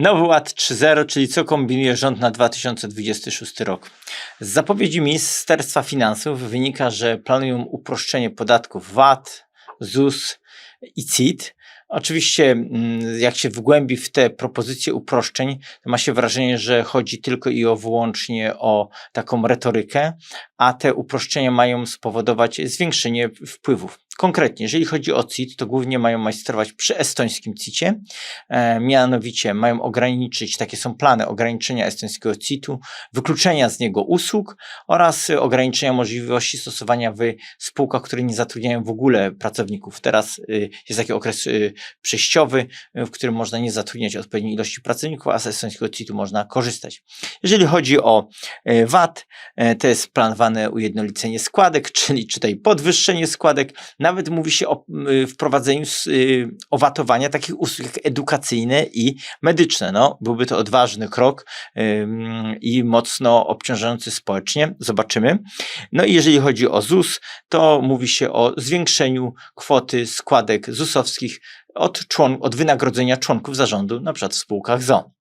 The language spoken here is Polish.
Nowy Ład 3.0, czyli co kombinuje rząd na 2026 rok. Z zapowiedzi Ministerstwa Finansów wynika, że planują uproszczenie podatków VAT, ZUS i CIT. Oczywiście, mm, jak się wgłębi w te propozycje uproszczeń, ma się wrażenie, że chodzi tylko i o wyłącznie o taką retorykę, a te uproszczenia mają spowodować zwiększenie wpływów. Konkretnie, jeżeli chodzi o CIT, to głównie mają majstrować przy estońskim CIT-cie, e, mianowicie mają ograniczyć, takie są plany ograniczenia estońskiego CIT-u, wykluczenia z niego usług oraz ograniczenia możliwości stosowania w spółkach, które nie zatrudniają w ogóle pracowników. Teraz y, jest taki okres y, przejściowy, y, w którym można nie zatrudniać odpowiedniej ilości pracowników, a z estońskiego CIT-u można korzystać. Jeżeli chodzi o e, VAT, e, to jest planowane ujednolicenie składek, czyli czytaj podwyższenie składek. Nawet mówi się o y, wprowadzeniu y, owatowania takich usług jak edukacyjne i medyczne. No, byłby to odważny krok i mocno obciążający społecznie. Zobaczymy. No i jeżeli chodzi o ZUS, to mówi się o zwiększeniu kwoty składek ZUS-owskich od, człon- od wynagrodzenia członków zarządu, na przykład w spółkach ZO.